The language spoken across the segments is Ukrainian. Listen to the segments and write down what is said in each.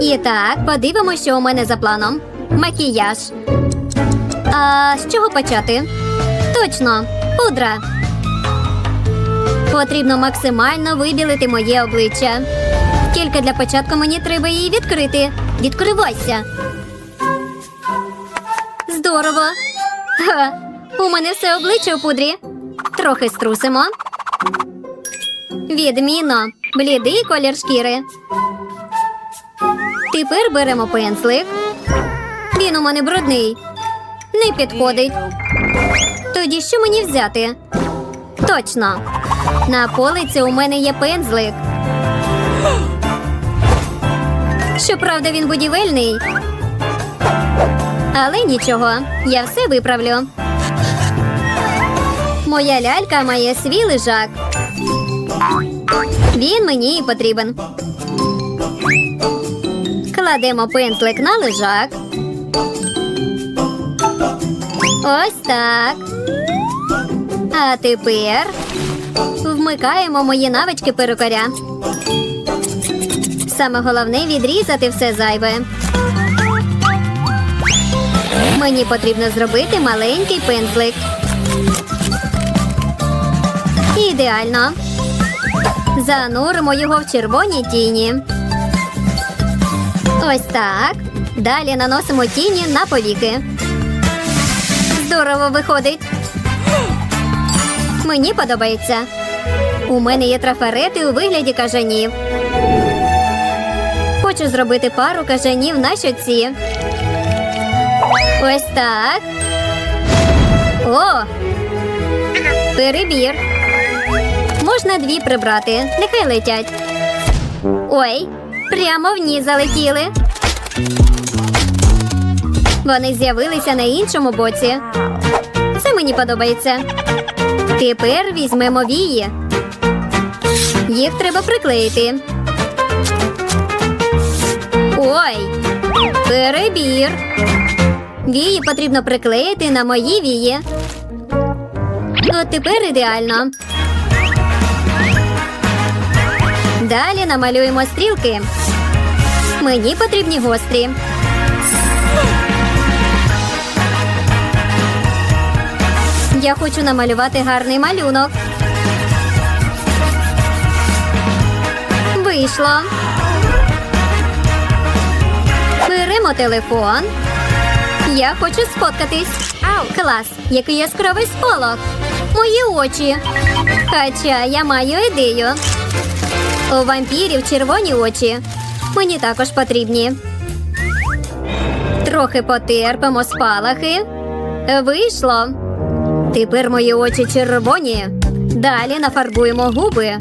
І так, подивимося, що у мене за планом. Макіяж. А з чого почати? Точно, пудра. Потрібно максимально вибілити моє обличчя. Тільки для початку мені треба її відкрити. Відкривайся. Здорово. Ха, у мене все обличчя у пудрі. Трохи струсимо. Відмінно. Блідий колір шкіри. Тепер беремо пензлик. Він у мене брудний. Не підходить. Тоді що мені взяти? Точно. На полиці у мене є пензлик. Щоправда, він будівельний. Але нічого, я все виправлю. Моя лялька має свій лежак. Він мені і потрібен. Кладемо пензлик на лежак. Ось так. А тепер вмикаємо мої навички перукаря. Саме головне відрізати все зайве. Мені потрібно зробити маленький пензлик. Ідеально. Зануримо його в червоні тіні. Ось так. Далі наносимо тіні на повіки. Здорово виходить. Мені подобається. У мене є трафарети у вигляді кажанів. Хочу зробити пару кажанів на щоці. Ось так. О! Перебір. Можна дві прибрати. Нехай летять. Ой, прямо в ні залетіли. Вони з'явилися на іншому боці. Це мені подобається. Тепер візьмемо вії. Їх треба приклеїти. Ой, перебір. Вії потрібно приклеїти на мої вії. От тепер ідеально. Далі намалюємо стрілки. Мені потрібні гострі. Я хочу намалювати гарний малюнок. Вийшло. Беремо телефон. Я хочу сфоткатись. Клас, який яскравий сполох. Мої очі. Хоча я маю ідею. У вампірів червоні очі. Мені також потрібні. Трохи потерпимо спалахи. Вийшло. Тепер мої очі червоні. Далі нафарбуємо губи.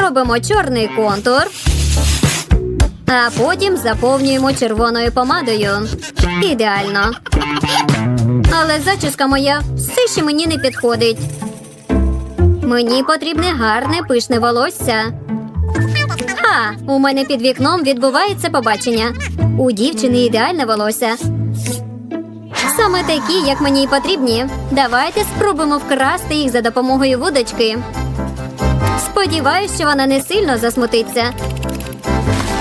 Робимо чорний контур. А потім заповнюємо червоною помадою. Ідеально. Але зачіска моя все ще мені не підходить. Мені потрібне гарне пишне волосся. У мене під вікном відбувається побачення. У дівчини ідеальне волосся. Саме такі, як мені й потрібні. Давайте спробуємо вкрасти їх за допомогою вудочки. Сподіваюсь, що вона не сильно засмутиться.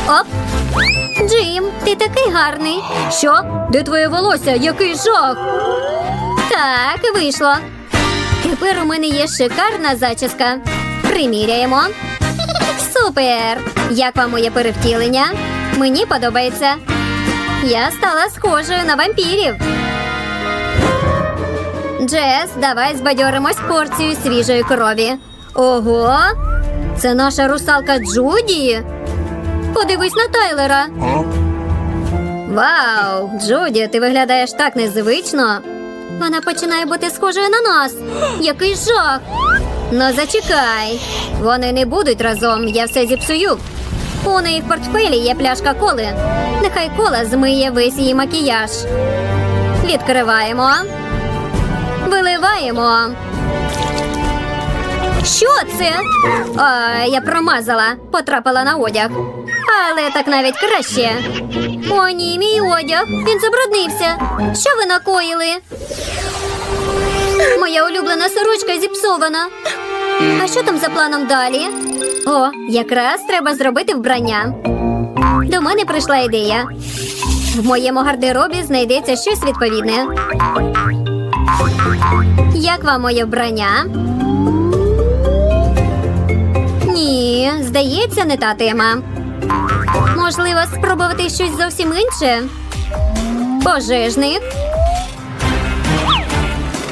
Оп! Джим, ти такий гарний. Що? Де твоє волосся? Який жах? Так, вийшло. Тепер у мене є шикарна зачіска. Приміряємо. Супер! Як вам моє перевтілення? Мені подобається. Я стала схожою на вампірів. Джес, давай збадьоримось порцію свіжої крові. Ого! Це наша русалка Джуді. Подивись на Тайлера. Вау, Джуді, ти виглядаєш так незвично. Вона починає бути схожою на нас. Який жах. Ну зачекай. Вони не будуть разом, я все зіпсую. У неї в портфелі є пляшка коли. Нехай кола змиє весь її макіяж. Відкриваємо. Виливаємо. Що це? А, я промазала, потрапила на одяг. Але так навіть краще. О, ні, мій одяг. Він забруднився. Що ви накоїли? Моя улюблена сорочка зіпсована. А що там за планом далі? О, якраз треба зробити вбрання. До мене прийшла ідея. В моєму гардеробі знайдеться щось відповідне. Як вам моє вбрання? Ні, здається, не та тема. Можливо, спробувати щось зовсім інше? Пожежник?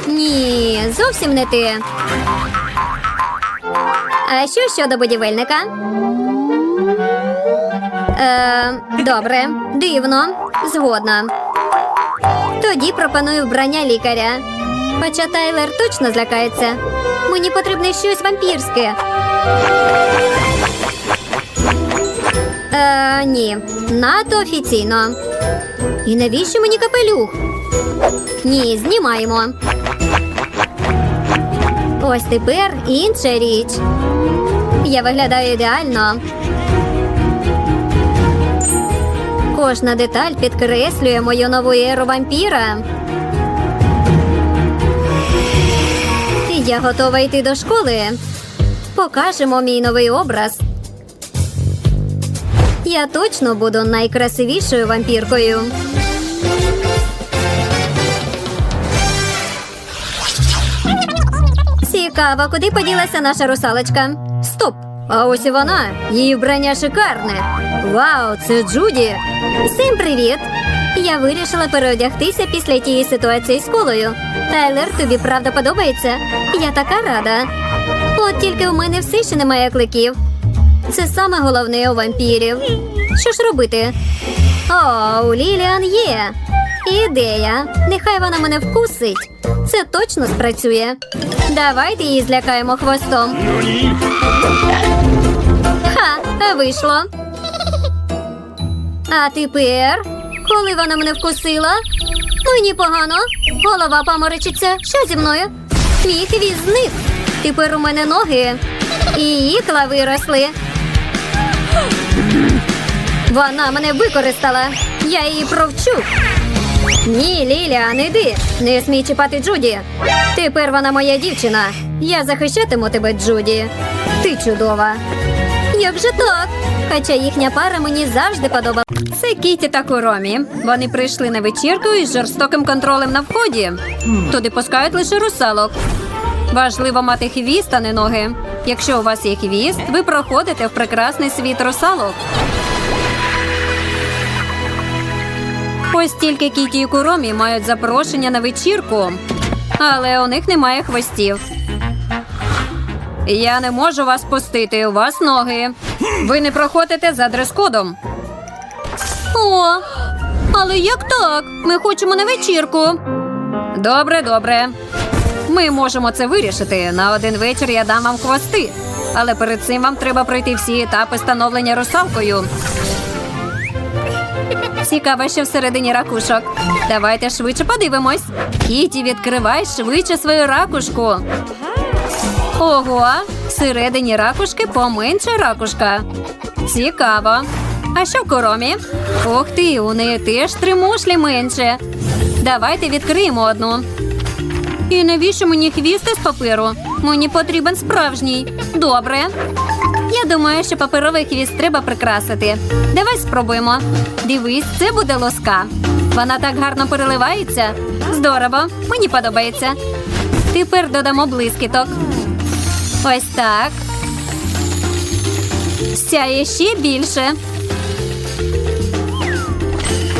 Ні, зовсім не те. А що щодо будівельника? Е, добре, дивно, згодна. Тоді пропоную вбрання лікаря. Хоча Тайлер точно злякається. Мені потрібне щось вампірське. Е, ні, надто офіційно. І навіщо мені капелюх? Ні, знімаємо. Ось тепер інша річ. Я виглядаю ідеально. Кожна деталь підкреслює мою нову еру вампіра. Я готова йти до школи. Покажемо мій новий образ. Я точно буду найкрасивішою вампіркою. Цікаво, куди поділася наша русалочка? Стоп! А ось і вона. Її вбрання шикарне. Вау, це Джуді. Всім привіт! Я вирішила переодягтися після тієї ситуації з колою. Тайлер, тобі правда подобається? Я така рада. От тільки у мене все ще немає кликів. Це саме головне у вампірів. Що ж робити? О, у Ліліан є. Ідея. Нехай вона мене вкусить. Це точно спрацює. Давайте її злякаємо хвостом. Ха, вийшло. А тепер, коли вона мене вкусила, мені погано. Голова поморочиться. Що зі мною? Мій хвіст. Тепер у мене ноги. І ікла виросли. Вона мене використала. Я її провчу. Ні, Лілія, не йди. Не смій чіпати Джуді. Тепер вона моя дівчина. Я захищатиму тебе, Джуді. Ти чудова. Як же так? Хоча їхня пара мені завжди подобала. Це Кіті та Куромі. Вони прийшли на вечірку із жорстоким контролем на вході. Туди пускають лише русалок. Важливо мати хвіст, а не ноги. Якщо у вас є хвіст, ви проходите в прекрасний світ русалок. Ось тільки Кіті і Куромі мають запрошення на вечірку, але у них немає хвостів. Я не можу вас пустити. У вас ноги. Ви не проходите за дрес-кодом. О, але як так? Ми хочемо на вечірку. Добре, добре. Ми можемо це вирішити. На один вечір я дам вам хвости. Але перед цим вам треба пройти всі етапи становлення русалкою. Цікаво, що всередині ракушок. Давайте швидше подивимось. Кіті, відкривай швидше свою ракушку. Ого, всередині ракушки поменше ракушка. Цікаво. А що в коромі? Ух ти, у неї теж три мушлі менше. Давайте відкриємо одну. І навіщо мені хвіст із паперу? Мені потрібен справжній. Добре. Я думаю, що паперовий хвіст треба прикрасити. Давай спробуємо. Дивись, це буде лоска. Вона так гарно переливається. Здорово, мені подобається. Тепер додамо блискіток. Ось так. Сяє ще більше.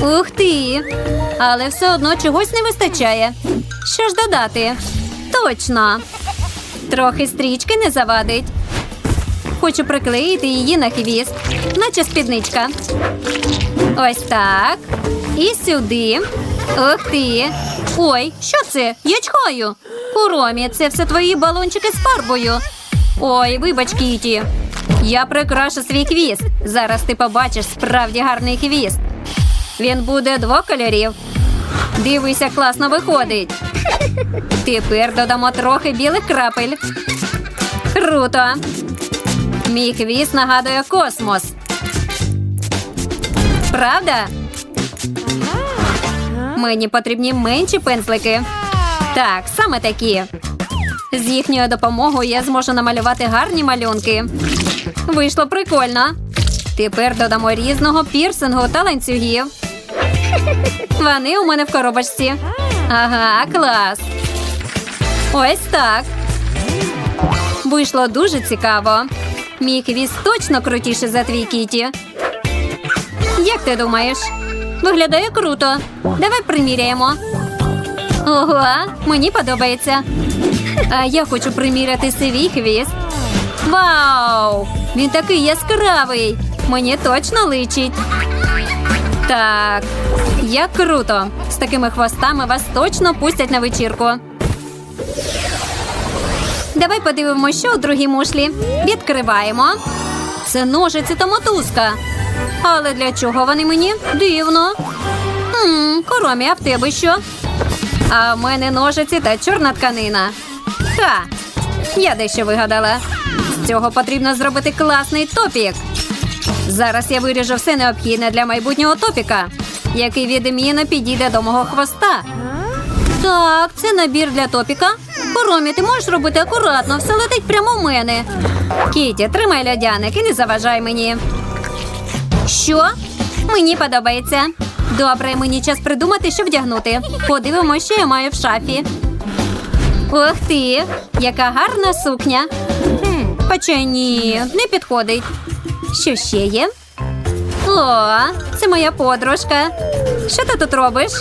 Ух ти! Але все одно чогось не вистачає. Що ж додати? Точно. Трохи стрічки не завадить. Хочу приклеїти її на хвіст, наче спідничка. Ось так. І сюди. Ух ти. Ой, що це? Я чхаю. Куромі, це все твої балончики з фарбою. Ой, вибач, Кіті. Я прикрашу свій хвіст. Зараз ти побачиш справді гарний хвіст. Він буде двох кольорів. Дивися, класно виходить. Тепер додамо трохи білих крапель. Круто. Мій хвіст нагадує космос. Правда? Мені потрібні менші пензлики. Так, саме такі. З їхньою допомогою я зможу намалювати гарні малюнки. Вийшло прикольно. Тепер додамо різного пірсингу та ланцюгів. Вони у мене в коробочці. Ага, клас. Ось так. Вийшло дуже цікаво. Мій хвіст точно крутіший за твій кіті. Як ти думаєш? Виглядає круто. Давай приміряємо. Ого, мені подобається. А я хочу приміряти свій хвіст. Вау! Він такий яскравий. Мені точно личить. Так, як круто. З такими хвостами вас точно пустять на вечірку. Давай подивимося, що у другій мушлі. Відкриваємо. Це ножиці та мотузка. Але для чого вони мені? Дивно. Хм, Коромі, а в тебе що? А в мене ножиці та чорна тканина. Ха! Я дещо вигадала. З цього потрібно зробити класний топік. Зараз я виріжу все необхідне для майбутнього топіка, який відмінно підійде до мого хвоста. Так, це набір для топіка. Коромі, ти можеш робити акуратно, все летить прямо в мене. Кіті, тримай льодяник і не заважай мені. Що? Мені подобається. Добре, мені час придумати, що вдягнути. Подивимося, що я маю в шафі. Ух ти, яка гарна сукня. Хоча ні, не підходить. Що ще є? О, це моя подружка. Що ти тут робиш?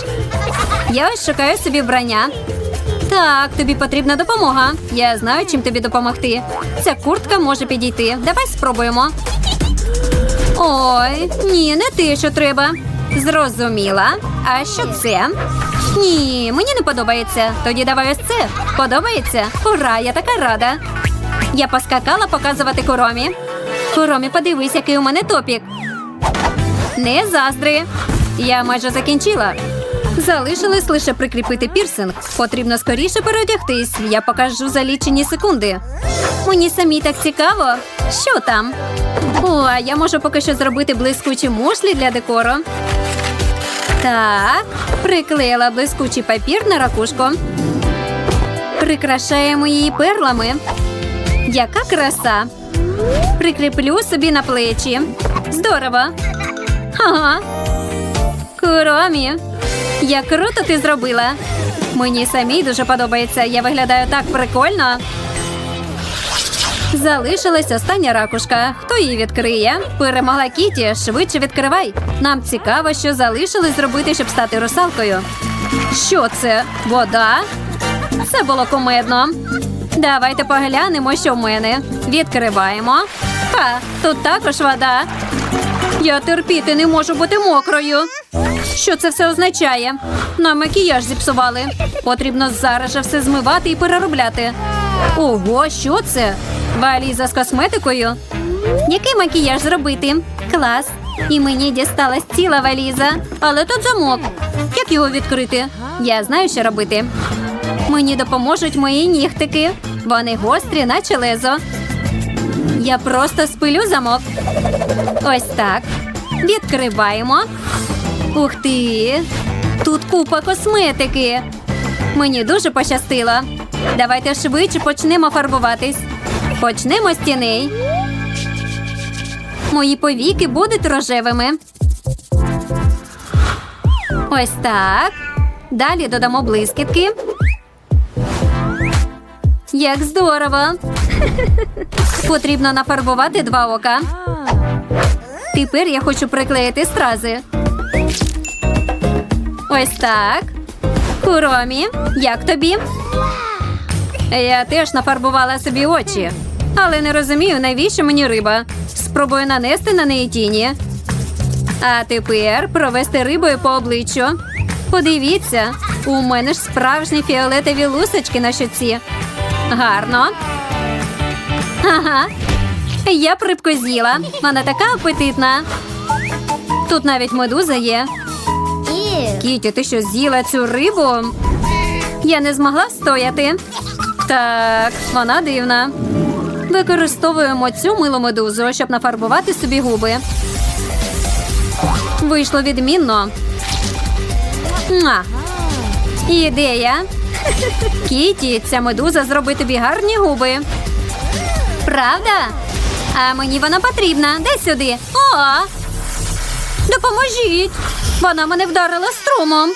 Я ось шукаю собі вбрання. Так, тобі потрібна допомога. Я знаю, чим тобі допомогти. Ця куртка може підійти. Давай спробуємо. Ой, ні, не те, що треба. Зрозуміла. А що це? Ні, мені не подобається. Тоді давай ось це. Подобається? Ура, я така рада. Я поскакала показувати коромі. Коромі, подивись, який у мене топік. Не заздри. Я майже закінчила. Залишилось лише прикріпити пірсинг. Потрібно скоріше переодягтись. Я покажу за лічені секунди. Мені самі так цікаво. Що там? О, а я можу поки що зробити блискучі мушлі для декору. Так, приклеїла блискучий папір на ракушку. Прикрашаємо її перлами. Яка краса! Прикріплю собі на плечі. Здорово. Ага. Куромі, як круто ти зробила. Мені самій дуже подобається. Я виглядаю так прикольно. Залишилась остання ракушка. Хто її відкриє? Перемогла Кіті. Швидше відкривай. Нам цікаво, що залишилось зробити, щоб стати русалкою. Що це? Вода? Це було кумедно. Давайте поглянемо, що в мене. Відкриваємо. Ха, тут також вода. Я терпіти не можу бути мокрою. Що це все означає? Нам макіяж зіпсували. Потрібно зараз же все змивати і переробляти. Ого, що це? Валіза з косметикою. Який макіяж зробити? Клас. І мені дісталась ціла валіза. Але тут замок. Як його відкрити? Я знаю, що робити. Мені допоможуть мої нігтики. Вони гострі, наче лезо. Я просто спилю замок. Ось так. Відкриваємо. Ух ти! Тут купа косметики. Мені дуже пощастило. Давайте швидше почнемо фарбуватись. Почнемо з. Мої повіки будуть рожевими. Ось так. Далі додамо блискітки. Як здорово! Потрібно нафарбувати два ока. Тепер я хочу приклеїти стрази. Ось так. Куромі, як тобі? Я теж нафарбувала собі очі, але не розумію, навіщо мені риба. Спробую нанести на неї тіні. А тепер провести рибою по обличчю. Подивіться, у мене ж справжні фіолетові лусочки на щоці. Гарно. Ага. Я б рибку з'їла. Вона така апетитна. Тут навіть медуза є. Кіті, ти що з'їла цю рибу? Я не змогла встояти. Так, вона дивна. Використовуємо цю милу медузу, щоб нафарбувати собі губи. Вийшло відмінно. Муа. Ідея. Кіті, ця медуза зробить тобі гарні губи. Правда? А мені вона потрібна. Дай сюди. О! Допоможіть! Вона мене вдарила струмом.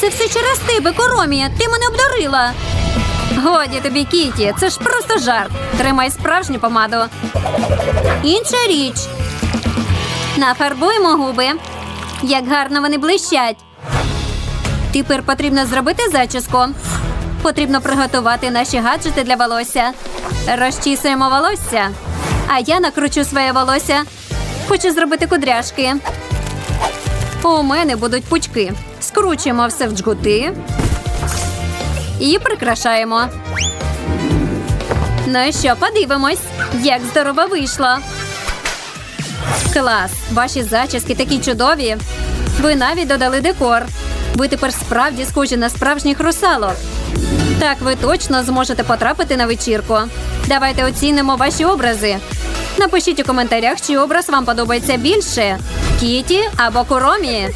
Це все через тебе, Коромія. Ти мене обдарила. Годі тобі, Кіті, це ж просто жарт. Тримай справжню помаду. Інша річ. Нафарбуємо губи. Як гарно вони блищать. Тепер потрібно зробити зачіску. Потрібно приготувати наші гаджети для волосся. Розчісуємо волосся. А я накручу своє волосся. Хочу зробити кудряшки. У мене будуть пучки. Скручуємо все в джгути і прикрашаємо. Ну і що, подивимось, як здорово вийшло. Клас! Ваші зачіски такі чудові. Ви навіть додали декор. Ви тепер справді схожі на справжніх русалок. Так, ви точно зможете потрапити на вечірку. Давайте оцінимо ваші образи. Напишіть у коментарях, чий образ вам подобається більше: Кіті або Куромі.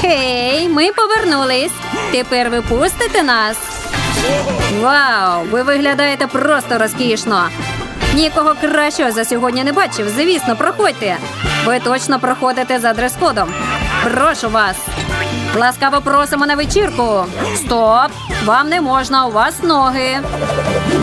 Хей, ми повернулись. Тепер ви пустите нас. Вау! Ви виглядаєте просто розкішно. Нікого кращого за сьогодні не бачив. Звісно, проходьте. Ви точно проходите за дрес-кодом. Прошу вас. Ласкаво просимо на вечірку. Стоп! Вам не можна, у вас ноги.